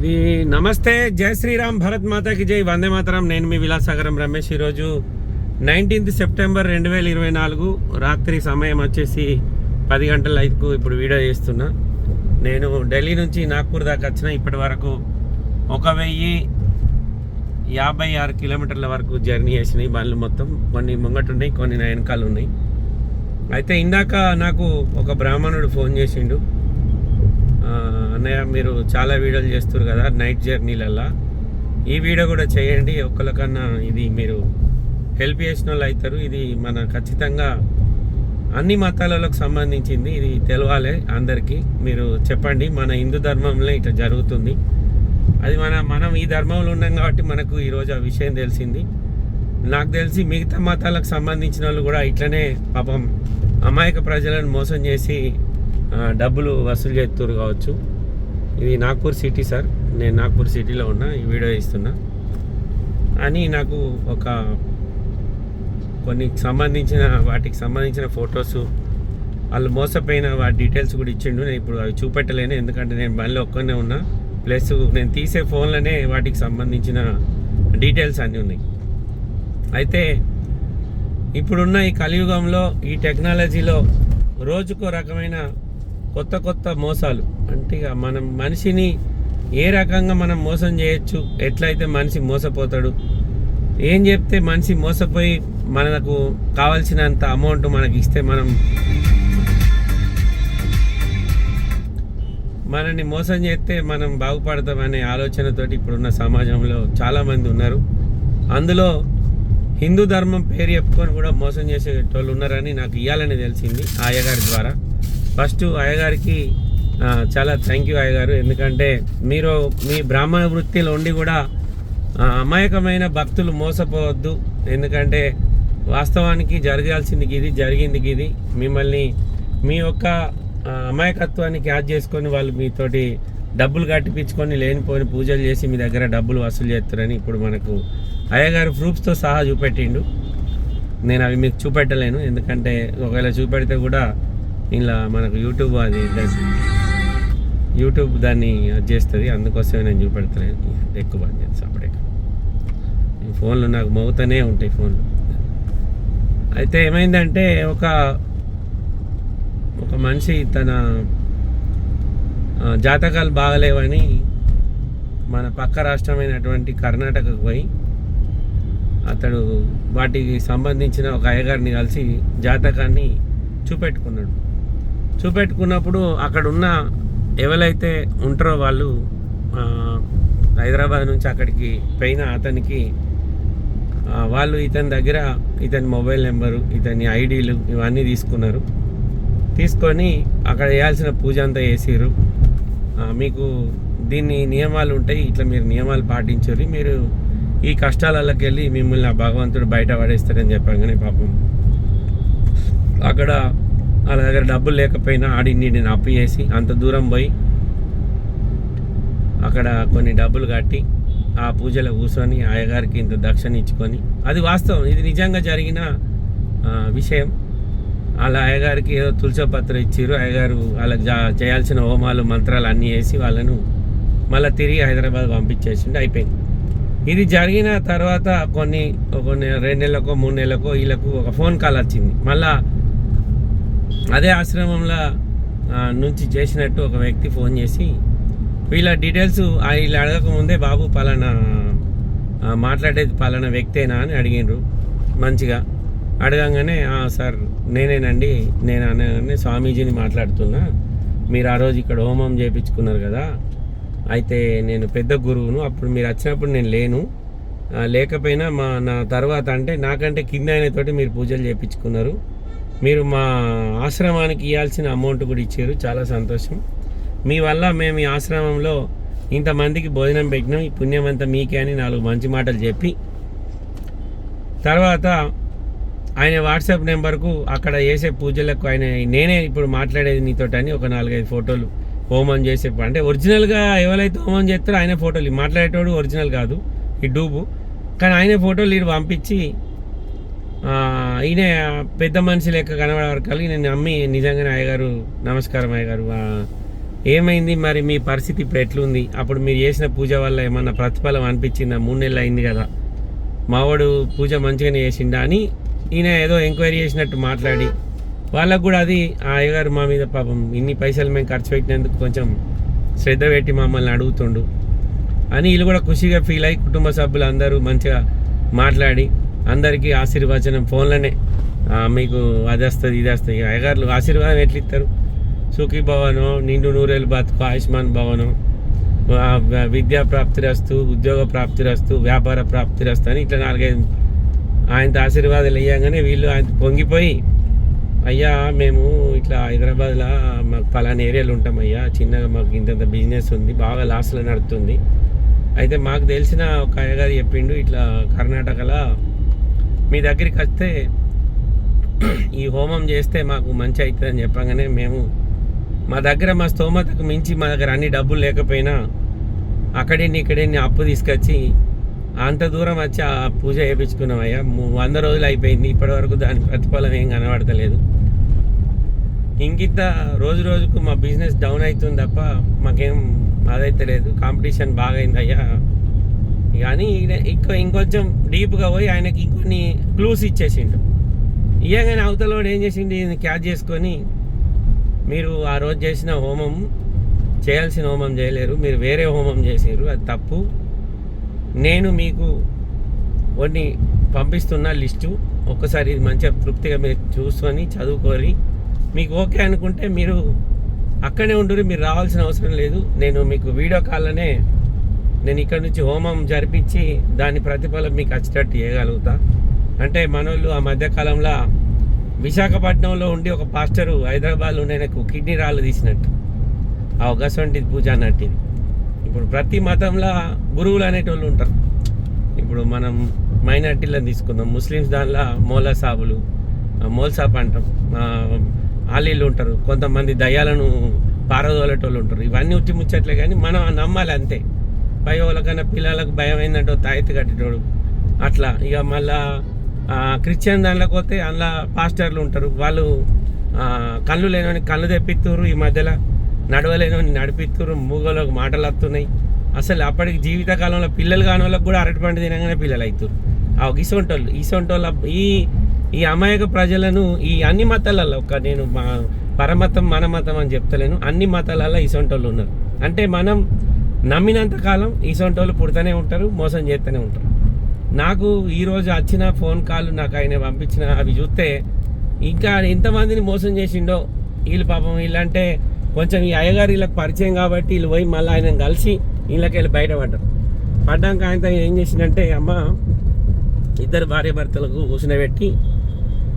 ఇది నమస్తే జై శ్రీరామ్ భరత్ మాతాకి జై వందే మాతరం. నేను మీ విలాసాగరం రమేష్. ఈరోజు నైన్టీన్త్ సెప్టెంబర్ రెండు వేల ఇరవై నాలుగు రాత్రి సమయం వచ్చేసి పది గంటల ఐదుకు ఇప్పుడు వీడియో చేస్తున్నా. నేను ఢిల్లీ నుంచి నాగ్పూర్ దాకా వచ్చిన ఇప్పటి వరకు ఒక వెయ్యి యాభై ఆరు కిలోమీటర్ల వరకు జర్నీ చేసినాయి బండ్లు మొత్తం. కొన్ని ముంగట ఉన్నాయి కొన్ని నా వెనకాలు ఉన్నాయి. అయితే ఇందాక నాకు ఒక బ్రాహ్మణుడు ఫోన్ చేసిండు. అన్నయ్య మీరు చాలా వీడియోలు చేస్తారు కదా నైట్ జర్నీలల్లా. ఈ వీడియో కూడా చేయండి ఒక్కరికన్నా ఇది మీరు హెల్ప్ చేసిన వాళ్ళు అవుతారు. ఇది మన ఖచ్చితంగా అన్ని మతాలకు సంబంధించింది ఇది తెలవాలి అందరికీ. మీరు చెప్పండి మన హిందూ ధర్మంలో ఇట్లా జరుగుతుంది. అది మన మనం ఈ ధర్మంలో ఉన్నాం కాబట్టి మనకు ఈరోజు ఆ విషయం తెలిసింది. నాకు తెలిసి మిగతా మతాలకు సంబంధించిన వాళ్ళు కూడా ఇట్లనే పాపం అమాయక ప్రజలను మోసం చేసి డబ్బులు వసూలు చేస్తారు కావచ్చు. ఇది నాగ్పూర్ సిటీ సార్. నేను నాగ్పూర్ సిటీలో ఉన్నా ఈ వీడియో ఇస్తున్నా. అని నాకు ఒక కొన్ని సంబంధించిన వాటికి సంబంధించిన ఫొటోస్ వాళ్ళు మోసపోయిన వాటి డీటెయిల్స్ కూడా ఇచ్చిండు. నేను ఇప్పుడు అవి చూపెట్టలేను ఎందుకంటే నేను బండిలో ఒక్కనే ఉన్నా. ప్లస్ నేను తీసే ఫోన్లోనే వాటికి సంబంధించిన డీటెయిల్స్ అన్నీ ఉన్నాయి. అయితే ఇప్పుడున్న ఈ కలియుగంలో ఈ టెక్నాలజీలో రోజుకో రకమైన కొత్త కొత్త మోసాలు. అంటే మనం మనిషిని ఏ రకంగా మనం మోసం చేయొచ్చు? ఎట్లయితే మనిషి మోసపోతాడు? ఏం చెప్తే మనిషి మోసపోయి మనకు కావాల్సినంత అమౌంట్ మనకి ఇస్తే మనం మనల్ని మోసం చేస్తే మనం బాగుపడతామనే ఆలోచనతోటి ఇప్పుడున్న సమాజంలో చాలామంది ఉన్నారు. అందులో హిందూ ధర్మం పేరు చెప్పుకొని కూడా మోసం చేసేటోళ్ళు ఉన్నారని నాకు ఇవ్వాలని తెలిసింది ఆ ద్వారా. ఫస్ట్ అయ్యగారికి చాలా థ్యాంక్ యూ అయ్యగారు. ఎందుకంటే మీరు మీ బ్రాహ్మణ వృత్తిలో ఉండి కూడా అమాయకమైన భక్తులు మోసపోవద్దు. ఎందుకంటే వాస్తవానికి జరగాల్సింది ఇది జరిగింది ఇది. మిమ్మల్ని మీ యొక్క అమాయకత్వాన్ని క్యాచ్ చేసుకొని వాళ్ళు మీతోటి డబ్బులు కట్టిపించుకొని లేనిపోని పూజలు చేసి మీ దగ్గర డబ్బులు వసూలు చేస్తారని ఇప్పుడు మనకు అయ్యగారు ప్రూఫ్స్తో సహా చూపెట్టిండు. నేను అవి మీకు చూపెట్టలేను. ఎందుకంటే ఒకవేళ చూపెడితే కూడా ఇలా మనకు యూట్యూబ్ అది యూట్యూబ్ దాన్ని అది చేస్తుంది. అందుకోసమే నేను చూపెడతాను ఎక్కువ బాగా చేస్తాను అప్పుడే ఈ ఫోన్లు నాకు మోగుతూనే ఉంటాయి ఫోన్లు. అయితే ఏమైందంటే ఒక ఒక మనిషి తన జాతకాలు బాగలేవని మన పక్క రాష్ట్రమైనటువంటి కర్ణాటకకు పోయి అతడు వాటికి సంబంధించిన ఒక అయ్యగారిని కలిసి జాతకాన్ని చూపెట్టుకున్నాడు. చూపెట్టుకున్నప్పుడు అక్కడ ఉన్న ఎవరైతే ఉంటారో వాళ్ళు హైదరాబాద్ నుంచి అక్కడికి పోయిన అతనికి వాళ్ళు ఇతని దగ్గర ఇతని మొబైల్ నెంబరు ఇతని ఐడీలు ఇవన్నీ తీసుకున్నారు. తీసుకొని అక్కడ వేయాల్సిన పూజ అంతా చేసిర్రు. మీకు దీన్ని నియమాలు ఉంటాయి ఇట్లా మీరు నియమాలు పాటించరు మీరు ఈ కష్టాలలోకి వెళ్ళి మిమ్మల్ని ఆ భగవంతుడు బయట పడేస్తారని చెప్పగానే పాపం. అక్కడ వాళ్ళ దగ్గర డబ్బులు లేకపోయినా ఆడిని నేను అప్పు చేసి అంత దూరం పోయి అక్కడ కొన్ని డబ్బులు కట్టి ఆ పూజలో కూర్చొని అయ్యగారికి ఇంత దక్షిణ ఇచ్చుకొని. అది వాస్తవం. ఇది నిజంగా జరిగిన విషయం. అలా అయ్యగారికి ఏదో తులసపత్రం ఇచ్చారు అయ్యగారు వాళ్ళకి జా- చేయాల్సిన హోమాలు మంత్రాలు అన్నీ వేసి వాళ్ళను మళ్ళీ తిరిగి హైదరాబాద్ పంపించేసిండు. అయిపోయింది. ఇది జరిగిన తర్వాత కొన్ని కొన్ని రెండు నెలలకో మూడు నెలలకో వీళ్ళకు ఒక ఫోన్ కాల్ వచ్చింది. మళ్ళీ అదే ఆశ్రమంలో నుంచి చేసినట్టు ఒక వ్యక్తి ఫోన్ చేసి వీళ్ళ డీటెయిల్స్ ఆ వీళ్ళు అడగక ముందే బాబు పలానా మాట్లాడేది పలానా వ్యక్తేనా? అని అడిగిండ్రు. మంచిగా. అడగంగానే సార్ నేనేనండి నేను అనగానే స్వామీజీని మాట్లాడుతున్నా. మీరు ఆ రోజు ఇక్కడ హోమం చేయించుకున్నారు కదా. అయితే నేను పెద్ద గురువును. అప్పుడు మీరు వచ్చినప్పుడు నేను లేను. లేకపోయినా మా నా తర్వాత అంటే నాకంటే కింద ఆయనతోటి మీరు పూజలు చేయించుకున్నారు మీరు మా ఆశ్రమానికి ఇవ్వాల్సిన అమౌంట్ కూడా ఇచ్చారు. చాలా సంతోషం. మీ వల్ల మేము ఈ ఆశ్రమంలో ఇంతమందికి భోజనం పెట్టినాం. ఈ పుణ్యమంతా మీకే అని నాలుగు మంచి మాటలు చెప్పి తర్వాత ఆయన వాట్సాప్ నెంబర్కు అక్కడ చేసే పూజలకు ఆయన నేనే ఇప్పుడు మాట్లాడేది నీతోటని ఒక నాలుగైదు ఫోటోలు హోమం చేసే అంటే ఒరిజినల్గా ఎవరైతే హోమం చేస్తారో ఆయన ఫోటోలు మాట్లాడేటోడు ఒరిజినల్ కాదు ఈ డూబు. కానీ ఆయన ఫోటోలు ఇటు పంపించి ఈయన పెద్ద మనిషి లెక్క కనబడే వరకు నేను నమ్మి నిజంగానే అయ్యగారు నమస్కారం అయ్యగారు. ఏమైంది మరి మీ పరిస్థితి ఇప్పుడు ఎట్లుంది? అప్పుడు మీరు చేసిన పూజ వల్ల ఏమన్నా ప్రతిఫలం అనిపించిందా? మూడు నెలలు అయింది కదా. మావాడు పూజ మంచిగానే చేసిండా అని ఈయన ఏదో ఎంక్వైరీ చేసినట్టు మాట్లాడి వాళ్ళకు కూడా అది ఆ అయ్యగారు మా మీద పాపం ఇన్ని పైసలు మేము ఖర్చు పెట్టినందుకు కొంచెం శ్రద్ధ పెట్టి మమ్మల్ని అడుగుతుండు అని వీళ్ళు కూడా ఖుషిగా ఫీల్ అయ్యి కుటుంబ సభ్యులు అందరూ మంచిగా మాట్లాడి అందరికీ ఆశీర్వచనం. ఫోన్లోనే. మీకు అది వస్తుంది ఇది వస్తుంది అయ్యగారులు ఆశీర్వాదం ఎట్లా ఇస్తారు సుఖీ భవనం నిండు నూరేళ్ళు బతుకు ఆయుష్మాన్ భవనం విద్యా ప్రాప్తి రస్తు ఉద్యోగ ప్రాప్తి రస్తు వ్యాపార ప్రాప్తి రస్తు అని ఇట్లా నాలుగైదు ఆయనతో ఆశీర్వాదాలు ఇవ్వగానే వీళ్ళు ఆయన పొంగిపోయి అయ్యా మేము ఇట్లా హైదరాబాద్లో మాకు పలానా ఏరియాలో ఉంటాం అయ్యా. చిన్నగా మాకు ఇంతంత బిజినెస్ ఉంది బాగా లాస్లో నడుస్తుంది అయితే మాకు తెలిసిన ఒక అయ్యగారు చెప్పిండు ఇట్లా కర్ణాటకలో మీ దగ్గరికి వస్తే ఈ హోమం చేస్తే మాకు మంచి అవుతుందని చెప్పగానే మేము మా దగ్గర మా స్తోమతకు మించి మా దగ్గర అన్ని డబ్బులు లేకపోయినా అక్కడిని ఇక్కడిని అప్పు తీసుకొచ్చి అంత దూరం వచ్చి ఆ పూజ చేయించుకున్నాం అయ్యా. వంద రోజులు అయిపోయింది. ఇప్పటివరకు దాని ప్రతిఫలం ఏం కనబడతలేదు. ఇంకింత రోజు రోజుకు మా బిజినెస్ డౌన్ అవుతుంది తప్ప మాకేం అదైతే లేదు. కాంపిటీషన్ బాగా అయింది అయ్యా. కానీ ఇంకో ఇంకొంచెం డీప్గా పోయి ఆయనకి ఇంకొన్ని క్లూస్ ఇచ్చేసిండు. ఇయ్యగానే అవతలవాడు ఏం చేసిండు? ఈయన క్యాచ్ చేసుకొని మీరు ఆ రోజు చేసిన హోమం చేయాల్సిన హోమం చేయలేరు. మీరు వేరే హోమం చేసారు అది తప్పు. నేను మీకు కొన్ని పంపిస్తున్న లిస్టు. ఒక్కసారి ఇది మంచిగా తృప్తిగా మీరు చూసుకొని చదువుకొని మీకు ఓకే అనుకుంటే మీరు అక్కడే ఉండురు మీరు రావాల్సిన అవసరం లేదు. నేను మీకు వీడియో కాల్లోనే నేను ఇక్కడ నుంచి హోమం జరిపించి దాని ప్రతిఫలం మీకు వచ్చేటట్టు చేయగలుగుతా అంటే మనోళ్ళు ఆ మధ్యకాలంలో విశాఖపట్నంలో ఉండి ఒక పాస్టరు హైదరాబాద్లో ఉండే నాకు కిడ్నీ రాళ్ళు తీసినట్టు. ఆ ఒకసంటి పూజ అన్నట్టు ఇది. ఇప్పుడు ప్రతి మతంలో గురువులు అనేటోళ్ళు ఉంటారు. ఇప్పుడు మనం మైనార్టీలను తీసుకుందాం. ముస్లిమ్స్ దానిలో మోలా సాబులు మోల్సాప్ అంటాం. ఆలీలు ఉంటారు. కొంతమంది దయ్యాలను పారదోలేటోళ్ళు ఉంటారు. ఇవన్నీ ఉట్టి ముచ్చట్లే కానీ మనం నమ్మాలి అంతే. పై వాళ్ళకన్నా పిల్లలకు భయం ఏంటంటే తాయెత్తు కట్టేటోడు. అట్లా. ఇక మళ్ళా క్రిస్టియన్ దాంట్లోకి పోతే అందులో పాస్టర్లు ఉంటారు. వాళ్ళు కళ్ళు లేనని కళ్ళు తెప్పిస్తారు ఈ మధ్యలో. నడవలేనని నడిపిస్తారు మూగోళ్ళకు మాటలు వస్తున్నాయి అసలు అప్పటికి జీవితకాలంలో పిల్లలు కాని వాళ్ళకి కూడా అరటిపండు తినగానే పిల్లలు అవుతారు ఆ ఇసొంటోళ్ళు ఇసొంటోళ్ళ ఈ ఈ అమాయక ప్రజలను ఈ అన్ని మతాలలో ఒక నేను మా పరమతం మన మతం అని చెప్తలేను. అన్ని మతాలలో ఇసొంటోళ్ళు ఉన్నారు. అంటే మనం నమ్మినంత కాలం ఇసొంటోళ్ళు పుడతానే ఉంటారు మోసం చేస్తూనే ఉంటారు. నాకు ఈరోజు వచ్చిన ఫోన్ కాల్ నాకు ఆయన పంపించిన అవి చూస్తే ఇంకా ఎంతమందిని మోసం చేసిండో వీళ్ళు పాపం వీళ్ళంటే కొంచెం ఈ అయ్యగారు వీళ్ళకి పరిచయం కాబట్టి వీళ్ళు పోయి మళ్ళీ ఆయన కలిసి వీళ్ళకి వెళ్ళి బయటపడ్డారు. పడ్డాక ఆయన ఏం చేసిందంటే అమ్మ ఇద్దరు భార్య భర్తలకు కూర్చునబెట్టి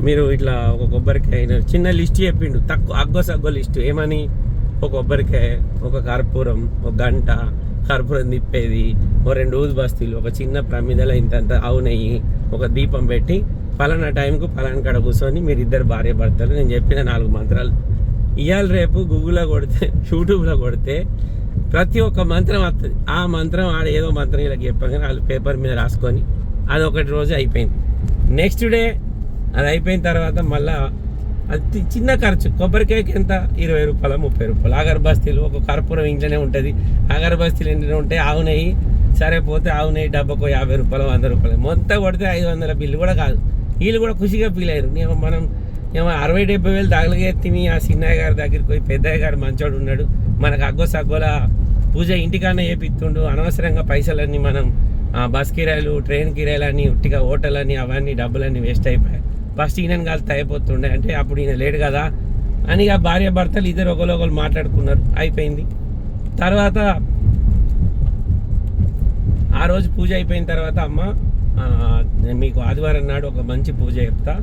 మీరు ఇట్లా ఒక కొబ్బరికాయ చిన్న లిస్ట్ చెప్పిండు తక్కువ అగ్గో సగ్గో లిస్టు ఏమని ఒక కొబ్బరికాయ ఒక కర్పూరం ఒక గంట కర్పూరం తిప్పేది ఓ రెండు ఊదు బస్తీలు ఒక చిన్న ప్రమిదల ఇంతంత అవునయ్యి ఒక దీపం పెట్టి పలానా టైంకు పలానా కాడ కూర్చొని మీరు ఇద్దరు భార్య భర్తలు నేను చెప్పిన నాలుగు మంత్రాలు. ఇవాళ రేపు గూగుల్లో కొడితే యూట్యూబ్లో కొడితే ప్రతి ఒక్క మంత్రం వస్తుంది ఆ మంత్రం ఆడ ఏదో మంత్రం ఇలా చెప్పగానే వాళ్ళు పేపర్ మీద రాసుకొని అది ఒకటి రోజు అయిపోయింది. నెక్స్ట్ డే అది అయిపోయిన తర్వాత మళ్ళా అది చిన్న ఖర్చు. కొబ్బరికాయకి ఎంత? ఇరవై రూపాయలు ముప్పై రూపాయలు. అగరబస్తీలు ఒక కర్పూరం ఇంట్లోనే ఉంటుంది. అగరబస్తీలు ఇంట్లోనే ఉంటాయి ఆవు నెయ్యి సరే పోతే ఆవు నెయ్యి డబ్బకు యాభై రూపాయలు వంద రూపాయలు. మొత్తం కొడితే ఐదు వందల బిల్లు కూడా కాదు. వీళ్ళు కూడా ఖుషిగా ఫీల్ అయ్యారు. నేను మనం ఏమో అరవై డెబ్బై వేలు తగలగెత్తిమి ఆ సిన్నయ్య గారి దగ్గరికి పోయి పెద్దయ్య గారు మంచోడు ఉన్నాడు. మనకు అగ్గో సగ్గోల పూజ ఇంటికానే చేపిస్తుండు. అనవసరంగా పైసలన్నీ మనం బస్ కిరాయిలు ట్రైన్ కిరాయిలు అని ఉట్టిగా హోటల్ అని అవన్నీ డబ్బులన్నీ వేస్ట్ అయిపోయాయి. ఫస్ట్ ఈయనని కలిసి అయిపోతుండే అంటే అప్పుడు ఈయన లేడు కదా అని ఇక భార్య భర్తలు ఇద్దరు ఒకరు ఒకరు మాట్లాడుకున్నారు. అయిపోయింది. తర్వాత ఆ రోజు పూజ అయిపోయిన తర్వాత అమ్మ మీకు ఆదివారం నాడు ఒక మంచి పూజ చెప్తా.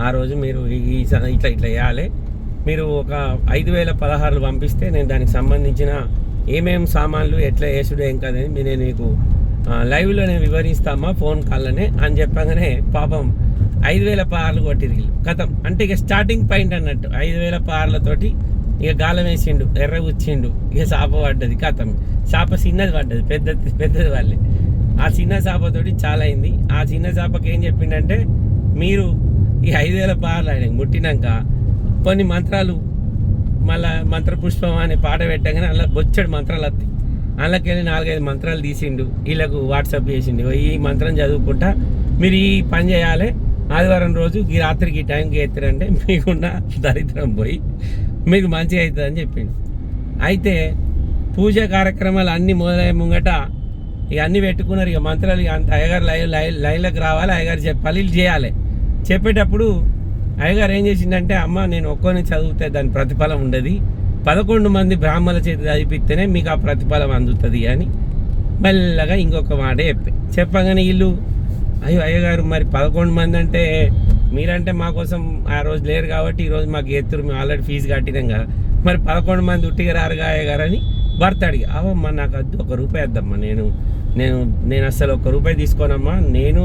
ఆ రోజు మీరు ఈ- ఇట్లా ఇట్లా వేయాలి మీరు ఒక ఐదు వేల పదహారులు పంపిస్తే నేను దానికి సంబంధించిన ఏమేమి సామాన్లు ఎట్లా వేసుడు ఏం కదని నేను మీకు లైవ్లో నేను వివరిస్తామా ఫోన్ కాల్లోనే అని చెప్పగానే పాపం ఐదు వేల పార్లు కొట్టిరు కథం. అంటే ఇక స్టార్టింగ్ పాయింట్ అన్నట్టు. ఐదు వేల పార్లతోటి ఇక గాలం వేసిండు ఎర్ర కూర్చిండు ఇక చాప పడ్డది కథం. చాప చిన్నది పడ్డది పెద్దది పెద్దది వాళ్ళే ఆ చిన్న చాపతోటి చాలా అయింది. ఆ చిన్న చాపకి ఏం చెప్పిండంటే మీరు ఈ ఐదు వేల పార్లు ఆయన ముట్టినాక కొన్ని మంత్రాలు మళ్ళా మంత్రపుష్పం అనే పాట పెట్టగానే అలా బొచ్చడు మంత్రాలు వస్తాయి అందులోకి వెళ్ళి నాలుగైదు మంత్రాలు తీసిండు. వీళ్ళకు వాట్సాప్ చేసిండు. ఈ మంత్రం చదువుకుంటా మీరు ఈ పని చేయాలి ఆదివారం రోజు ఈ రాత్రికి ఈ టైంకి ఎత్తారంటే మీకున్న దరిద్రం పోయి మీకు మంచిగా అవుతుంది అని చెప్పిండు. అయితే పూజ కార్యక్రమాలు అన్నీ మొదలయ్యే ముంగట ఇక అన్నీ పెట్టుకున్నారు. ఇక మంత్రాలు ఇక అంత అయ్యగారు లైన్ లైన్ లైన్లోకి రావాలి అయ్యగారు చెప్పాలి చేయాలి. చెప్పేటప్పుడు అయ్యగారు ఏం చేసిందంటే అమ్మ నేను ఒక్కొని చదివితే దాని ప్రతిఫలం ఉండదు. పదకొండు మంది బ్రాహ్మణుల చేతి చదివిస్తేనే మీకు ఆ ప్రతిఫలం అందుతుంది అని మెల్లగా ఇంకొక మాట చెప్పే చెప్పగానే వీళ్ళు అయ్యో అయ్యగారు మరి పదకొండు మంది అంటే మీరంటే మా కోసం ఆ రోజు లేరు కాబట్టి ఈరోజు మాకు ఎత్తురు మేము ఆల్రెడీ ఫీజు కట్టినాం కదా. మరి పదకొండు మంది ఉట్టిగా రారుగా అయ్యగారు అని భర్త అడిగి అవమ్మా నాకు అది ఒక రూపాయి వద్దమ్మా నేను నేను నేను అసలు ఒక రూపాయి తీసుకోనమ్మా నేను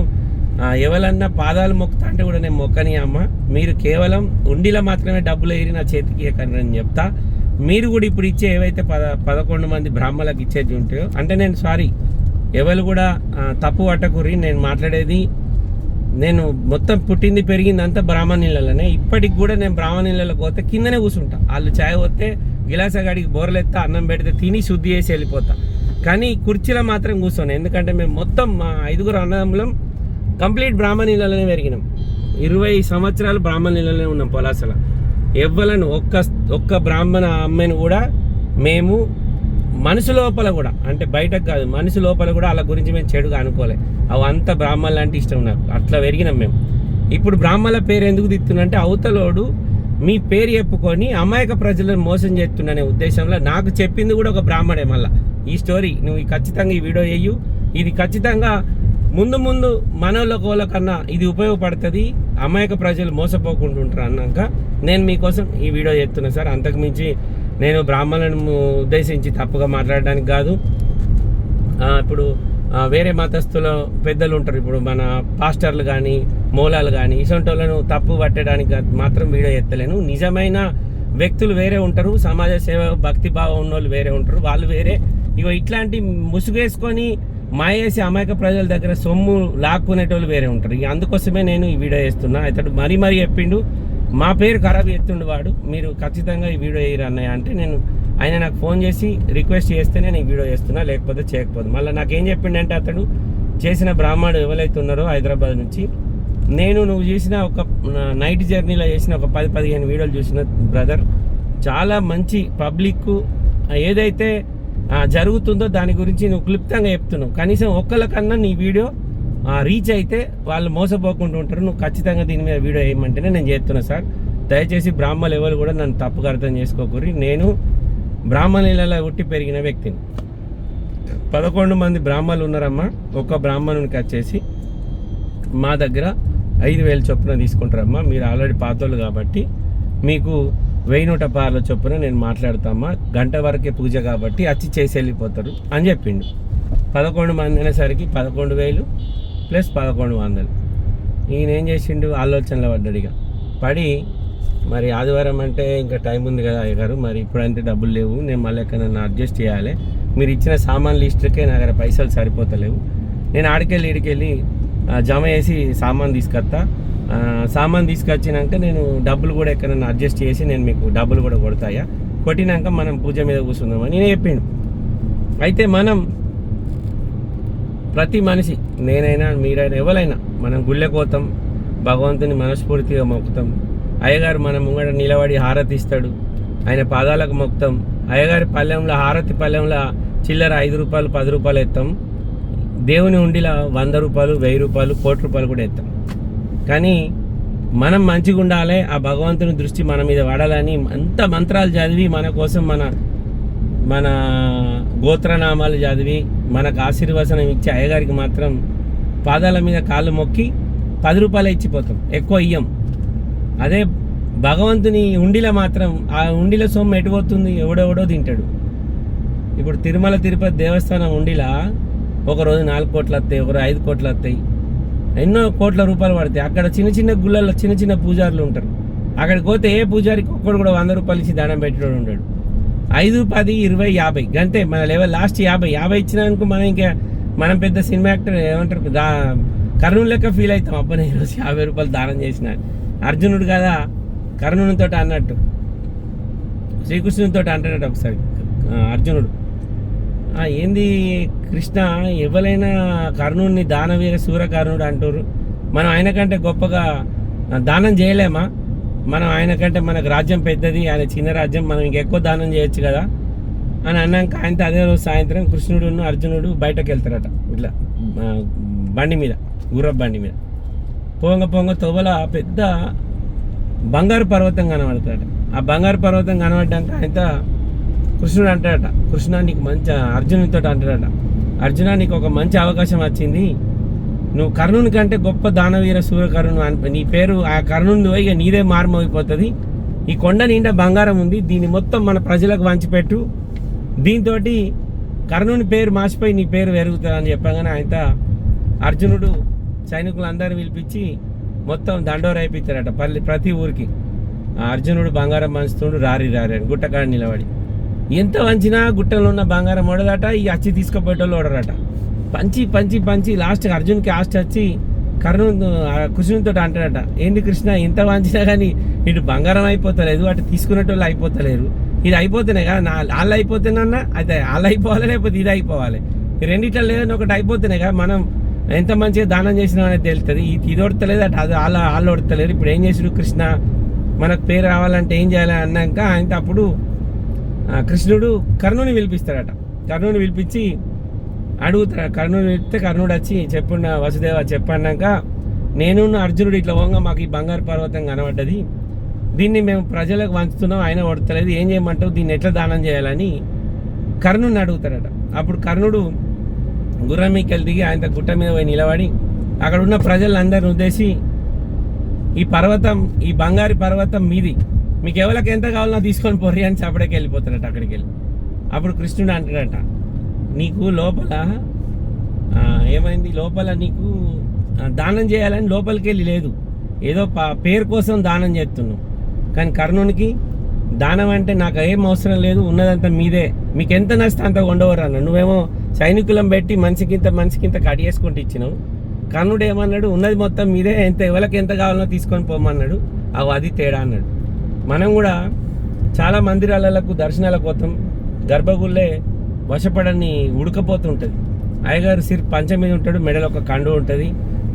ఎవరన్నా పాదాలు మొక్కుతా అంటే కూడా నేను మొక్కని అమ్మ మీరు కేవలం ఉండిలో మాత్రమే డబ్బులు ఎగిరి నా చేతికి ఇవ్వకండి అని చెప్తా. మీరు కూడా ఇప్పుడు ఇచ్చే ఏవైతే పద పదకొండు మంది బ్రాహ్మణులకు ఇచ్చేది ఉంటాయో అంటే నేను సారీ ఎవరు కూడా తప్పు పట్టకూరి నేను మాట్లాడేది. నేను మొత్తం పుట్టింది పెరిగింది అంతా బ్రాహ్మణ ఇప్పటికి కూడా నేను బ్రాహ్మణిలలో పోతే కిందనే కూర్చుంటా. వాళ్ళు చాయ్ పోతే గిలాసగాడికి బోర్లెత్తా అన్నం పెడితే తిని శుద్ధి చేసి వెళ్ళిపోతా. కానీ కుర్చీలో మాత్రం కూర్చోను. ఎందుకంటే మేము మొత్తం మా ఐదుగురు అన్నదమ్ములం కంప్లీట్ బ్రాహ్మణ పెరిగినాం. ఇరవై సంవత్సరాలు బ్రాహ్మణ ఉన్నాం పొలాసల. ఎవ్వలను ఒక్క ఒక్క బ్రాహ్మణ అమ్మాయిని కూడా మేము మనసు లోపల కూడా అంటే బయటకు కాదు మనసు లోపల కూడా వాళ్ళ గురించి మేము చెడుగా అనుకోలే. అవి అంత బ్రాహ్మణులు అంటే ఇష్టం నాకు అట్లా పెరిగినాం మేము. ఇప్పుడు బ్రాహ్మణుల పేరు ఎందుకు తిత్తున్నంటే అవతలోడు మీ పేరు చెప్పుకొని అమాయక ప్రజలను మోసం చేస్తుండనే ఉద్దేశంలో నాకు చెప్పింది కూడా ఒక బ్రాహ్మణే మళ్ళా. ఈ స్టోరీ నువ్వు ఖచ్చితంగా ఈ వీడియో వేయు ఇది ఖచ్చితంగా ముందు ముందు మనోళ్ళ కన్నా ఇది ఉపయోగపడుతుంది అమాయక ప్రజలు మోసపోకుండా ఉంటారు అన్నాక నేను మీకోసం ఈ వీడియో చేస్తున్నా సార్. అంతకుమించి నేను బ్రాహ్మణులను ఉద్దేశించి తప్పుగా మాట్లాడడానికి కాదు. ఇప్పుడు వేరే మతస్థుల పెద్దలు ఉంటారు. ఇప్పుడు మన పాస్టర్లు కానీ మూలాలు కానీ ఇసొంటి వాళ్ళను తప్పు పట్టడానికి మాత్రం వీడియో ఎత్తలేను. నిజమైన వ్యక్తులు వేరే ఉంటారు. సమాజ సేవ భక్తి భావం ఉన్న వాళ్ళు వేరే ఉంటారు. వాళ్ళు వేరే. ఇగో ఇట్లాంటి ముసుగేసుకొని మాయేసి అమాయక ప్రజల దగ్గర సొమ్ము లాక్కునేటోళ్ళు వేరే ఉంటారు. ఇక అందుకోసమే నేను ఈ వీడియో చేస్తున్నా ఇతడు మరీ మరీ చెప్పిండు. మా పేరు ఖరాబ్ ఎత్తుండు వాడు. మీరు ఖచ్చితంగా ఈ వీడియో వేయరు అన్నయ్య అంటే నేను ఆయన నాకు ఫోన్ చేసి రిక్వెస్ట్ చేస్తే నేను ఈ వీడియో చేస్తున్నా లేకపోతే చేయకపోదు. మళ్ళీ నాకేం చెప్పిండంటే అతడు చేసిన బ్రాహ్మణుడు ఎవరైతే ఉన్నారో హైదరాబాద్ నుంచి నేను నువ్వు చేసిన ఒక నైట్ జర్నీలో చేసిన ఒక పది పదిహేను వీడియోలు చూసిన బ్రదర్ చాలా మంచి పబ్లిక్ ఏదైతే జరుగుతుందో దాని గురించి నువ్వు క్లుప్తంగా చెప్తున్నావు. కనీసం ఒక్కళ్ళకన్నా నీ వీడియో రీచ్ అయితే వాళ్ళు మోసపోకుండా ఉంటారు. నువ్వు ఖచ్చితంగా దీని మీద వీడియో వేయమంటేనే నేను చేస్తున్నా సార్. దయచేసి బ్రాహ్మణులు ఎవరు కూడా నన్ను తప్పుగా అర్థం చేసుకోకూరి నేను బ్రాహ్మణులలో ఉట్టి పెరిగిన వ్యక్తిని. పదకొండు మంది బ్రాహ్మణులు ఉన్నారమ్మా. ఒక్క బ్రాహ్మణునికి వచ్చేసి మా దగ్గర ఐదు వేలు చొప్పున తీసుకుంటారమ్మా. మీరు ఆల్రెడీ పాతోళ్ళు కాబట్టి మీకు వెయ్యి నూట పార్ల చొప్పున నేను మాట్లాడతామా? గంట వరకే పూజ కాబట్టి వచ్చి చేసి వెళ్ళిపోతారు అని చెప్పిండు. పదకొండు మంది అనేసరికి పదకొండు వేలు ప్లస్ పదకొండు వందలు. ఈయన ఏం చేసిండు? ఆలోచనలో పడ్డాడు ఇక. పడి మరి ఆదివారం అంటే ఇంకా టైం ఉంది కదా అయ్యగారు మరి ఇప్పుడంటే డబ్బులు లేవు నేను మళ్ళీ ఎక్కడన్నా అడ్జస్ట్ చేయాలి. మీరు ఇచ్చిన సామాన్ లిస్టుకే నా దగ్గర పైసలు సరిపోతలేవు. నేను ఆడికెళ్ళి ఇడికెళ్ళి జమ చేసి సామాన్ తీసుకొస్తా సామాన్ తీసుకొచ్చినాక నేను డబ్బులు కూడా ఎక్కడన్నా అడ్జస్ట్ చేసి నేను మీకు డబ్బులు కూడా కొడతాయా కొట్టినాక మనం పూజ మీద కూర్చుందామని నేను చెప్పిండు. అయితే మనం ప్రతి మనిషి నేనైనా మీరైనా ఎవరైనా మనం గుళ్ళె కోతాం భగవంతుని మనస్ఫూర్తిగా మొక్కుతాం. అయ్యగారు మన ముంగట నిలబడి హారతి ఇస్తాడు. ఆయన పాదాలకు మొక్కుతాం. అయ్యగారి పల్లెంలో హారతి పల్లెంలో చిల్లర ఐదు రూపాయలు పది రూపాయలు ఎత్తాం. దేవుని ఉండిలా వంద రూపాయలు వెయ్యి రూపాయలు కోటి రూపాయలు కూడా ఎత్తాం. కానీ మనం మంచిగా ఉండాలి ఆ భగవంతుని దృష్టి మన మీద వాడాలని అంత మంత్రాలు చదివి మన కోసం మన మన గోత్రనామాలు చదివి మనకు ఆశీర్వచనం ఇచ్చే అయ్యగారికి మాత్రం పాదాల మీద కాళ్ళు మొక్కి పది రూపాయలు ఇచ్చిపోతాం. ఎక్కువ ఇయ్యం. అదే భగవంతుని ఉండిలో మాత్రం ఆ ఉండిల సొమ్ము ఎటుపోతుంది ఎవడెవడో తింటాడు. ఇప్పుడు తిరుమల తిరుపతి దేవస్థానం ఉండిలా ఒక రోజు నాలుగు కోట్లు వస్తాయి ఒకరోజు ఐదు కోట్లు వస్తాయి. ఎన్నో కోట్ల రూపాయలు పడతాయి. అక్కడ చిన్న చిన్న గుళ్ళల్లో చిన్న చిన్న పూజారులు ఉంటారు. అక్కడికి పోతే ఏ పూజారికి ఒక్కడు కూడా వంద రూపాయలు ఇచ్చి దానం పెట్టడం ఉండడు. ఐదు పది ఇరవై యాభై. గంటే మన లెవెల్ లాస్ట్ యాభై. యాభై ఇచ్చినందుకు మనం ఇంకా మనం పెద్ద సినిమా యాక్టర్ ఏమంటారు? దా కర్ణుని లెక్క ఫీల్ అవుతాం. అబ్బా ఈరోజు యాభై రూపాయలు దానం చేసిన. అర్జునుడు కదా కర్ణునితో అన్నట్టు. శ్రీకృష్ణునితో అంటాడు ఒకసారి అర్జునుడు. ఏంది కృష్ణ? ఎవరైనా కర్ణుడిని దానవీర సూర్యకర్ణుడు అంటారు మనం ఆయన కంటే గొప్పగా దానం చేయలేమా? మనం ఆయన కంటే మనకు రాజ్యం పెద్దది ఆయన చిన్న రాజ్యం మనం ఇంకెక్కువ దానం చేయొచ్చు కదా అని అన్నాక ఆయనతో అదే రోజు సాయంత్రం కృష్ణుడును అర్జునుడు బయటకు వెళ్తారట ఇట్లా బండి మీద గుర్ర బండి మీద. పొంగ పొంగ తొవల పెద్ద బంగారు పర్వతం కనబడతాడట ఆ బంగారు పర్వతం కనబడ్డాక ఆయన కృష్ణుడు అంటాడట కృష్ణ నీకు మంచి అర్జునుడితో అంటాడట. అర్జున నీకు ఒక మంచి అవకాశం వచ్చింది. నువ్వు కర్ణుని కంటే గొప్ప దానవీర సూర్యకర్ణుడు అని నీ పేరు ఆ కర్ణుని ఇక నీదే మారమైపోతుంది ఈ కొండ నిండా బంగారం ఉంది. దీన్ని మొత్తం మన ప్రజలకు వంచిపెట్టు దీంతో కర్ణుని పేరు మార్చిపోయి నీ పేరు పెరుగుతుంది అని చెప్పగానే ఆయన అర్జునుడు సైనికులందరూ పిలిపించి మొత్తం దండోర పల్లి ప్రతి ఊరికి. ఆ అర్జునుడు బంగారం పంచుతుండు రారి రారి అని గుట్టకాడ నిలబడి. ఎంత వంచినా గుట్టలో ఉన్న బంగారం ఓడదట ఈ అచ్చి తీసుకుపోయేటోళ్ళు ఓడరట. పంచి పంచి పంచి లాస్ట్ అర్జున్కి ఆస్ట్ వచ్చి కర్ణుడు కృష్ణునితో అంటాడట. ఏంటి కృష్ణ ఎంత వంచినా కానీ ఇటు బంగారం అయిపోతలేదు అటు తీసుకునేటోళ్ళు అయిపోతలేరు. ఇది అయిపోతేనే కదా నా వాళ్ళు అయిపోతేనన్నా అయితే వాళ్ళు అయిపోవాలి లేకపోతే ఇది అయిపోవాలి. రెండిట్లో లేదని ఒకటి అయిపోతేనే కదా మనం ఎంత మంచిగా దానం చేసినాం అనేది తెలుస్తుంది. ఇది ఇది ఒడతలేదు అటు అది వాళ్ళ వాళ్ళు ఒడతలేరు. ఇప్పుడు ఏం చేసాడు కృష్ణ? మనకు పేరు రావాలంటే ఏం చేయాలి అన్నాక ఆయన అప్పుడు కృష్ణుడు కర్ణుని పిలిపిస్తాడట. కర్ణుని పిలిపించి అడుగుతా కర్ణుడు పిలిపితే కర్ణుడు వచ్చి చెప్పున్న వసుదేవ చెప్పన్నాక నేను అర్జునుడు ఇట్లా పోగా మాకు ఈ బంగారు పర్వతం కనబడ్డది. దీన్ని మేము ప్రజలకు వంచుతున్నాం ఆయన కొడతలేదు. ఏం చేయమంటావు? దీన్ని ఎట్లా దానం చేయాలని కర్ణుడిని అడుగుతాడట అప్పుడు కర్ణుడు గుర్రం మీకెళ్ళి దిగి ఆయన గుట్ట మీద పోయి నిలబడి అక్కడ ఉన్న ప్రజలందరిని ఉద్దేశి ఈ పర్వతం ఈ బంగారు పర్వతం మీది. మీకు ఎవరికి ఎంత కావాలన్నా తీసుకొని పోర్రి అని చప్పడికి వెళ్ళిపోతాడట అక్కడికి వెళ్ళి. అప్పుడు కృష్ణుడు అంటాడట నీకు లోపల ఏమైంది? లోపల నీకు దానం చేయాలని లోపలికి వెళ్ళి లేదు. ఏదో పేరు కోసం దానం చేస్తున్నావు. కానీ కర్ణునికి దానం అంటే నాకు ఏం అవసరం లేదు ఉన్నదంతా మీదే. మీకు ఎంత నష్టం అంత ఉండవరు అన్న. నువ్వేమో సైనికులం పెట్టి మనిషికింత మనిషికింత కడిగేసుకుంటూ ఇచ్చినావు. కర్ణుడు ఏమన్నాడు? ఉన్నది మొత్తం మీదే ఎంత ఎవరికి ఎంత కావాలో తీసుకొని పోమన్నాడు. అవి అది తేడా అన్నాడు. మనం కూడా చాలా మందిరాలకు దర్శనాల కోసం గర్భగుళ్ళే వశపడని ఉడకపోతుంటుంది. అయ్యగారు సిర్ పంచ మీద ఉంటాడు మెడలో ఒక కండు ఉంటుంది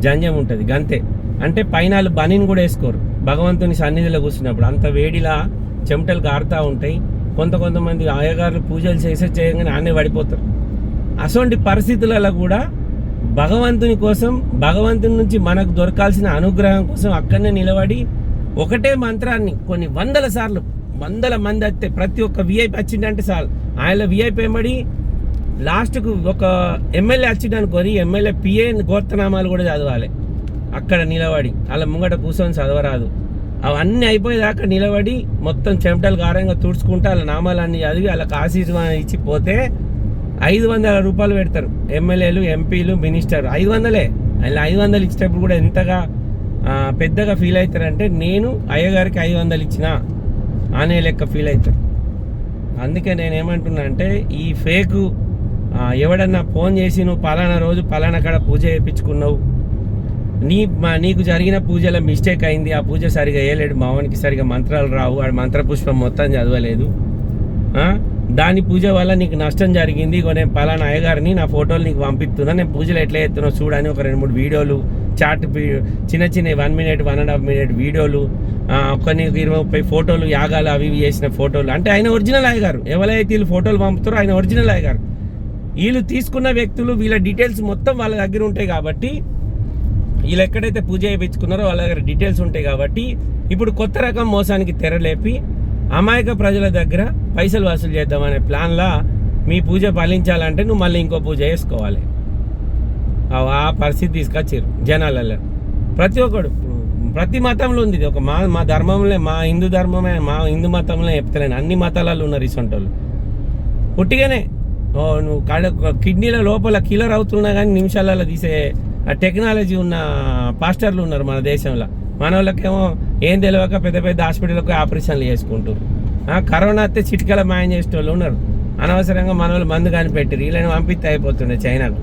జంజం ఉంటుంది గంతే. అంటే పైన వాళ్ళు బనీని కూడా వేసుకోరు. భగవంతుని సన్నిధిలో కూర్చున్నప్పుడు అంత వేడిలా చెమటలు గారుతూ ఉంటాయి. కొంత కొంతమంది అయ్యగారులు పూజలు చేసే చేయగానే ఆనే పడిపోతారు. అటువంటి పరిస్థితులలో కూడా భగవంతుని కోసం భగవంతుని నుంచి మనకు దొరకాల్సిన అనుగ్రహం కోసం అక్కడనే నిలబడి ఒకటే మంత్రాన్ని కొన్ని వందల సార్లు వందల మంది వస్తే ప్రతి ఒక్క విఐపి వచ్చిందంటే చాలు. ఆయన విఐపి ఏమడి? లాస్ట్కు ఒక ఎమ్మెల్యే వచ్చిందనుకొని ఎమ్మెల్యే పిఏ గోత్రనామాలు కూడా చదవాలి. అక్కడ నిలబడి అలా ముంగట కూర్చొని చదవరాదు. అవన్నీ అయిపోయేదాకా నిలబడి మొత్తం చెమటలు కారంగా తుడుచుకుంటూ వాళ్ళ నామాలన్నీ చదివి వాళ్ళకి ఆశీర్వాదం ఇచ్చి పోతే ఐదు వందల రూపాయలు పెడతారు. ఎమ్మెల్యేలు ఎంపీలు మినిస్టర్ ఐదు వందలే. అలా ఐదు వందలు ఇచ్చేటప్పుడు కూడా ఎంతగా పెద్దగా ఫీల్ అవుతారంటే నేను అయ్యగారికి ఐదు వందలు ఇచ్చిన. ఆనే లెక్క ఫీల్ అవుతారు. అందుకే నేను ఏమంటున్నా అంటే ఈ ఫేక్ ఎవడన్నా ఫోన్ చేసి నువ్వు పలానా రోజు పలానా కాడ పూజ చేయించుకున్నావు? నీ మా- నీకు జరిగిన పూజలో మిస్టేక్ అయింది. ఆ పూజ సరిగా వేయలేడు మావానికి సరిగా మంత్రాలు రావు. ఆడు మంత్రపుష్పం మొత్తం చదవలేదు. దాని పూజ వల్ల నీకు నష్టం జరిగింది. ఇగో నేను పలానా అయ్యగారిని నా ఫోటోలు నీకు పంపిస్తున్నా. నేను పూజలు ఎట్లా ఎత్తున్నా చూడని ఒక రెండు మూడు వీడియోలు చాట్ చిన్న చిన్న one minute one and half minute వీడియోలు కొన్ని ఇరవై ముప్పై ఫోటోలు యాగాలు అవి ఇవి చేసిన ఫోటోలు. అంటే ఆయన ఒరిజినల్ అయ్యగారు. ఎవరైతే వీళ్ళు ఫోటోలు పంపుతారో ఆయన ఒరిజినల్ అయ్యగారు. వీళ్ళు తీసుకున్న వ్యక్తులు వీళ్ళ డీటెయిల్స్ మొత్తం వాళ్ళ దగ్గర ఉంటాయి కాబట్టి వీళ్ళు ఎక్కడైతే పూజ చేయించుకున్నారో వాళ్ళ దగ్గర డీటెయిల్స్ ఉంటాయి కాబట్టి ఇప్పుడు కొత్త రకం మోసానికి తెరలేపి అమాయక ప్రజల దగ్గర పైసలు వసూలు చేద్దామనే ప్లాన్లా మీ పూజ ఫలించాలంటే నువ్వు మళ్ళీ ఇంకో పూజ చేసుకోవాలి. ఆ- పరిస్థితి తీసుకొచ్చారు జనాలలో. ప్రతి ఒక్కడు ప్రతి మతంలో ఉంది ఇది. ఒక మా మా ధర్మంలో మా హిందూ ధర్మమే మా హిందూ మతంలో చెప్తలేను. అన్ని మతాలలో ఉన్నారు ఇసొంటోళ్ళు. పుట్టిగానే ఓ నువ్వు కడ కిడ్నీల లోపల కిలర్ అవుతున్నా కానీ నిమిషాలలో తీసే ఆ టెక్నాలజీ ఉన్న పాస్టర్లు ఉన్నారు మన దేశంలో. మనవాళ్ళకేమో ఏం తెలియక పెద్ద పెద్ద హాస్పిటల్కి ఆపరేషన్లు చేసుకుంటారు ఆ, కరోనా వస్తే చిటికల మాయం చేసే వాళ్ళు ఉన్నారు. అనవసరంగా మన వాళ్ళు మందు కనిపెట్టారు వీళ్ళని పంపిస్తే అయిపోతుండే చైనాకు.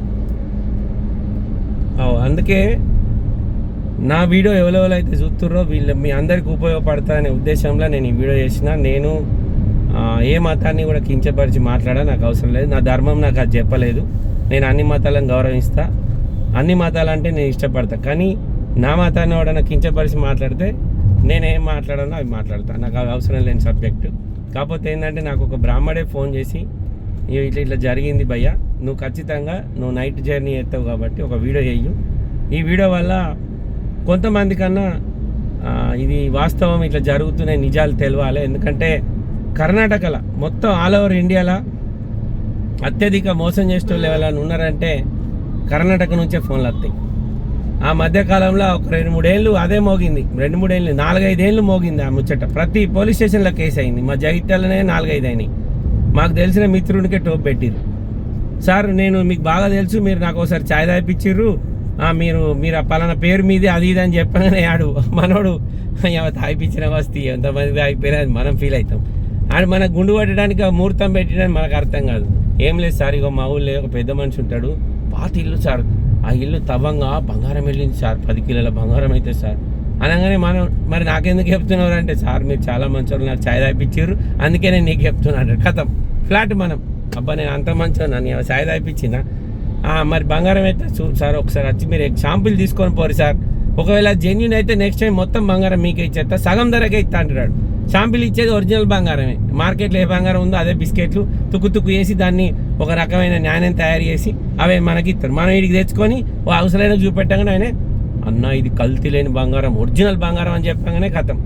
అందుకే నా వీడియో ఎవరెవరైతే చూస్తుర్రో వీళ్ళు మీ అందరికి ఉపయోగపడతారనే ఉద్దేశంలో నేను ఈ వీడియో చేసిన. నేను ఏ మతాన్ని కూడా కించపరిచి మాట్లాడా నాకు అవసరం లేదు. నా ధర్మం నాకు అది చెప్పలేదు. నేను అన్ని మతాలను గౌరవిస్తా. అన్ని మతాలంటే నేను ఇష్టపడతా. కానీ నా మతాన్ని ఎవడన్నా కించపరిచి మాట్లాడితే నేనేం మాట్లాడానో అవి మాట్లాడతాను నాకు అవి అవసరం లేని సబ్జెక్టు. కాకపోతే ఏంటంటే నాకు ఒక బ్రాహ్మడే ఫోన్ చేసి ఇట్లా ఇట్లా జరిగింది భయ్య నువ్వు ఖచ్చితంగా నువ్వు నైట్ జర్నీ చేస్తావు కాబట్టి ఒక వీడియో చేయు ఈ వీడియో వల్ల కొంతమంది కన్నా ఇది వాస్తవం ఇట్లా జరుగుతున్నాయి నిజాలు తెలవాలి. ఎందుకంటే కర్ణాటకలో మొత్తం ఆల్ ఓవర్ ఇండియాలో అత్యధిక మోసం చేసేటోళ్ళు ఎవరైనా ఉన్నారంటే కర్ణాటక నుంచే ఫోన్లు వస్తాయి. ఆ మధ్య కాలంలో ఒక రెండు మూడేళ్ళు అదే మోగింది. రెండు మూడేళ్ళు నాలుగైదేళ్ళు మోగింది ఆ ముచ్చట. ప్రతి పోలీస్ స్టేషన్లో కేసు అయింది. మా జగిత్యాలనే నాలుగైదు అయినాయి. మాకు తెలిసిన మిత్రునికే టోప్ పెట్టిరు సార్ నేను మీకు బాగా తెలుసు మీరు నాకు ఒకసారి ఛాయ్ తాగిపించిర్రు మీరు మీరు ఆ పలానా పేరు మీది అది ఇది అని చెప్పగానే ఆడు మనోడు తాగిపించిన వస్తే ఎంతమంది తాగిపోయినా అది మనం ఫీల్ అవుతాం. ఆడు మన గుండు పట్టడానికి ఆ ముహూర్తం పెట్టడానికి మనకు అర్థం కాదు. ఏం లేదు సార్ ఇగో మా ఊళ్ళో ఒక పెద్ద మనిషి ఉంటాడు. పాత ఇల్లు సార్. ఆ ఇల్లు తవ్వంగా బంగారం వెళ్ళింది సార్. పది కిలోల బంగారం అయితే సార్. అనగానే మనం మరి నాకెందుకు చెప్తున్నారు అంటే సార్ మీరు చాలా మంచి నాకు ఛాయ్ తాగిపించారు అందుకే నేను నీకు చెప్తున్నాను. కథం. ఫ్లాట్ మనం. అబ్బా నేను అంత మంచిగా నన్ను ఛాయ్ తాగిపించినా మరి బంగారం అయితే చూ సార్ ఒకసారి వచ్చి మీరు షాంపుల్ తీసుకొని పోరు సార్. ఒకవేళ జెన్యున్ అయితే నెక్స్ట్ టైం మొత్తం బంగారం మీకే ఇచ్చేస్తా. సగం ధరకే ఇస్తా అంటున్నాడు. షాంపుల్ ఇచ్చేది ఒరిజినల్ బంగారమే. మార్కెట్లో ఏ బంగారం ఉందో అదే బిస్కెట్లు తుక్కు తుక్కు వేసి దాన్ని ఒక రకమైన న్యాయం తయారు చేసి అవే మనకి ఇస్తారు. మనం వీడికి తెచ్చుకొని ఓ అవసరమైన చూపెట్టగానే ఆయన అన్న ఇది కల్తీ లేని బంగారం ఒరిజినల్ బంగారం అని చెప్పగానే కథం.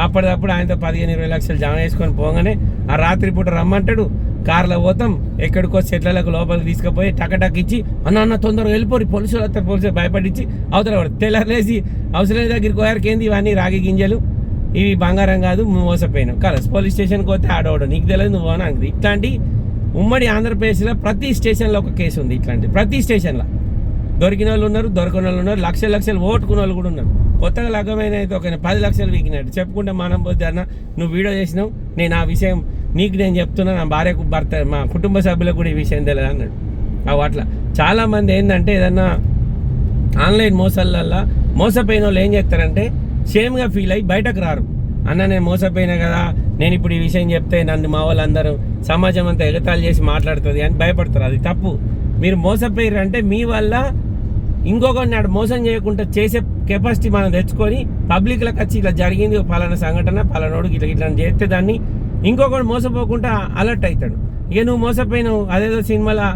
అప్పటిదప్పుడు ఆయనతో పదిహేను ఇరవై లక్షలు జమ చేసుకొని పోగానే ఆ రాత్రి పూట రమ్మంటాడు. కార్లో పోతాం ఎక్కడికో చెట్లకు లోపలికి తీసుకుపోయి టక్ ఇచ్చి అన్న అన్న తొందరగా వెళ్ళిపోరు పోలీసులు వస్తారు పోలీసులు భయపడించి అవతల తెల్లలేసి అవసరం దగ్గరికి పోయారు ఏంది ఇవన్నీ రాగి గింజలు ఇవి బంగారం కాదు మోసపోయినాం. కలస్ పోలీస్ స్టేషన్కి పోతే ఆడవడం నీకు తెలియదు నువ్వు అని అంది. ఇట్లాంటి ఉమ్మడి ఆంధ్రప్రదేశ్లో ప్రతి స్టేషన్లో ఒక కేసు ఉంది ఇట్లాంటి. ప్రతి స్టేషన్లో. దొరికిన వాళ్ళు ఉన్నారు దొరకని వాళ్ళు ఉన్నారు లక్షల లక్షలు ఓటుకున్న వాళ్ళు కూడా ఉన్నారు. కొత్తగా లగ్గమైన అయితే ఒక పది లక్షలు వీకినట్టు. చెప్పుకుంటే మనం పోతే అన్న నువ్వు వీడియో చేసినావు నేను ఆ విషయం నీకు నేను చెప్తున్నా నా భార్యకు భర్త మా కుటుంబ సభ్యులకు కూడా ఈ విషయం తెలియదు అన్నాడు. అవి అట్లా చాలామంది ఏంటంటే ఏదన్నా ఆన్లైన్ మోసాలల్లో మోసపోయిన వాళ్ళు ఏం చేస్తారంటే షేమ్గా ఫీల్ అయ్యి బయటకు రారు. అన్న నేను మోసపోయినా కదా నేను ఇప్పుడు ఈ విషయం చెప్తే నన్ను మా వాళ్ళందరూ సమాజం అంతా ఎగతాలు చేసి మాట్లాడుతుంది అని భయపడతారు. అది తప్పు. మీరు మోసపోయారు అంటే మీ వల్ల ఇంకొకరిని నాడు మోసం చేయకుండా చేసే కెపాసిటీ మనం తెచ్చుకొని పబ్లిక్లకు వచ్చి ఇట్లా జరిగింది పలానా సంఘటన పలానోడికి ఇట్లా ఇట్లా చేస్తే దాన్ని ఇంకొకడు మోసపోకుండా అలర్ట్ అవుతాడు ఇక నువ్వు మోసపోయినావు అదేదో సినిమాలో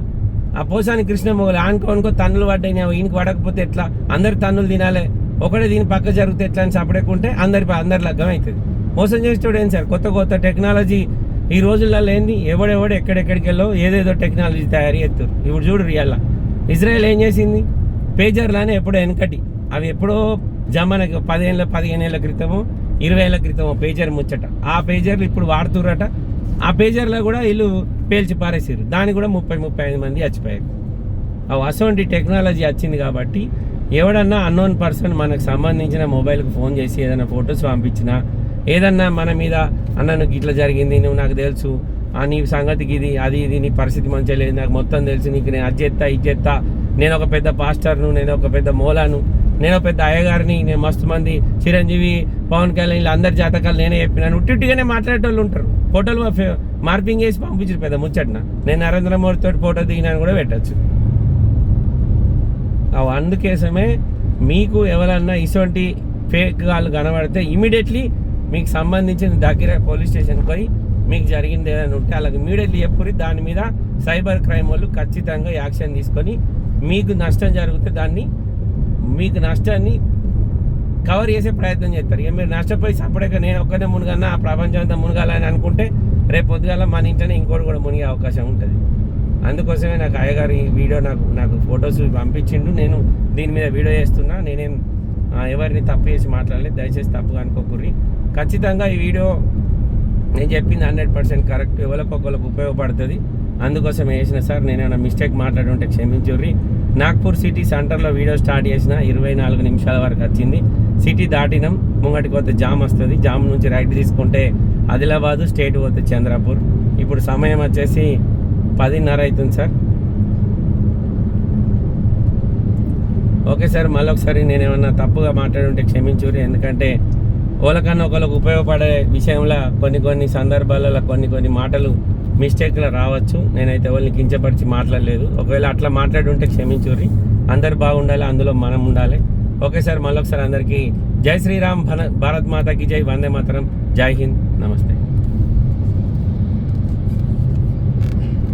ఆ పోసాని కృష్ణమోగలు ఆనుకో అనుకో తన్నులు పడ్డాయి నేను ఈయనకి పడకపోతే ఎట్లా? అందరు తన్నులు తినాలి. ఒకటే దీని పక్క జరిగితే ఎట్లా అని సపడకుంటే అందరి అందరి లగ్గం అవుతుంది మోసం చేసేటోడు ఏం సార్ కొత్త కొత్త టెక్నాలజీ ఈ రోజులలో ఏంది? ఎవడెవడు ఎక్కడెక్కడికి వెళ్ళో ఏదేదో టెక్నాలజీ తయారు చేస్తారు. ఇప్పుడు చూడు రియల్లా ఇజ్రాయెల్ ఏం చేసింది? పేజర్లానే ఎప్పుడో వెనకటి. అవి ఎప్పుడో జమానకి పదిహేనుల పదిహేను ఏళ్ళ క్రితము ఇరవై ఏళ్ళ క్రితము పేజర్ ముచ్చట. ఆ పేజర్లు ఇప్పుడు వాడుతురట ఆ పేజర్లో కూడా వీళ్ళు పేల్చి పారేసారు దానికి కూడా ముప్పై ముప్పై ఐదు మంది చచ్చిపోయారు. అవి టెక్నాలజీ వచ్చింది కాబట్టి ఎవడన్నా అన్నోన్ పర్సన్ మనకు సంబంధించిన మొబైల్కి ఫోన్ చేసి ఏదైనా ఫొటోస్ పంపించినా ఏదన్నా మన మీద అన్న నువ్వు ఇట్లా జరిగింది నువ్వు నాకు తెలుసు ఆ నీ సంగతికి ఇది అది ఇది నీ పరిస్థితి మంచిగా లేదు నాకు మొత్తం తెలుసు నీకు నేను అది చేస్తా ఇది చేస్తా నేను ఒక పెద్ద పాస్టర్ను నేను ఒక పెద్ద మూలాను నేను ఒక పెద్ద అయ్యగారిని నేను మస్తు మంది చిరంజీవి పవన్ కళ్యాణ్ వీళ్ళు అందరి జాతకాలు నేనే చెప్పినాను ఉట్టిగానే మాట్లాడేటోళ్ళు ఉంటారు. ఫోటోలు మార్పింగ్ చేసి పంపించారు పెద్ద ముచ్చటన. నేను నరేంద్ర మోడీ తోటి ఫోటో దిగినాను కూడా పెట్టచ్చు. అందుకోసమే మీకు ఎవరన్నా ఇటువంటి ఫేక్ వాళ్ళు కనబడితే ఇమీడియట్లీ మీకు సంబంధించిన దగ్గర పోలీస్ స్టేషన్కి పోయి మీకు జరిగింది ఏదైనా ఉంటే అలాగే ఇమీడియట్లీ చెప్పుకుని దాని మీద సైబర్ క్రైమ్ వాళ్ళు ఖచ్చితంగా యాక్షన్ తీసుకొని మీకు నష్టం జరిగితే దాన్ని మీకు నష్టాన్ని కవర్ చేసే ప్రయత్నం చేస్తారు. ఇక మీరు నష్టపోయి సపరేట్గా నేను ఒక్కనే మునగన్నా ఆ ప్రపంచం అంతా మునగాలని అనుకుంటే రేపు పొద్దుగాల మన ఇంట్లోనే ఇంకోటి కూడా మునిగే అవకాశం ఉంటుంది. అందుకోసమే నాకు అయ్యగారు ఈ వీడియో నాకు నాకు ఫొటోస్ పంపించిండు. నేను దీని మీద వీడియో చేస్తున్నా. నేనేం ఎవరిని తప్పు చేసి మాట్లాడలేదు. దయచేసి తప్పుగా అనుకోకుర్రి. ఖచ్చితంగా ఈ వీడియో నేను చెప్పింది హండ్రెడ్ పర్సెంట్ కరెక్ట్. ఎవరికొకరికి ఉపయోగపడుతుంది. అందుకోసం వేసిన సార్ నేనైనా మిస్టేక్ మాట్లాడుంటే క్షమించుర్రి. నాగ్పూర్ సిటీ సెంటర్లో వీడియో స్టార్ట్ చేసిన ఇరవై నాలుగు నిమిషాల వరకు వచ్చింది. సిటీ దాటినాం. ముంగటికి పోతే జామ్ వస్తుంది. జామ్ నుంచి రైట్ తీసుకుంటే ఆదిలాబాదు స్టేట్ పోతే చంద్రపూర్. ఇప్పుడు సమయం వచ్చేసి పదిన్నర అవుతుంది సార్. ఓకే సార్ మళ్ళొకసారి నేను ఏమన్నా తప్పుగా మాట్లాడుంటే క్షమించుర్రి ఎందుకంటే ఓలకన్నా ఒకళ్ళకు ఉపయోగపడే విషయంలో కొన్ని కొన్ని సందర్భాలలో కొన్ని కొన్ని మాటలు మిస్టేక్లు రావచ్చు. నేనైతే వాళ్ళని కించపరిచి మాట్లాడలేదు. ఒకవేళ అట్లా మాట్లాడి ఉంటే అందరు బాగుండాలి అందులో మనం ఉండాలి. ఓకే సార్ మళ్ళొకసారి అందరికీ జై శ్రీరామ్ భన- భారత్ మాతాకి జై వందే మాతరం. జై హింద్ నమస్తే.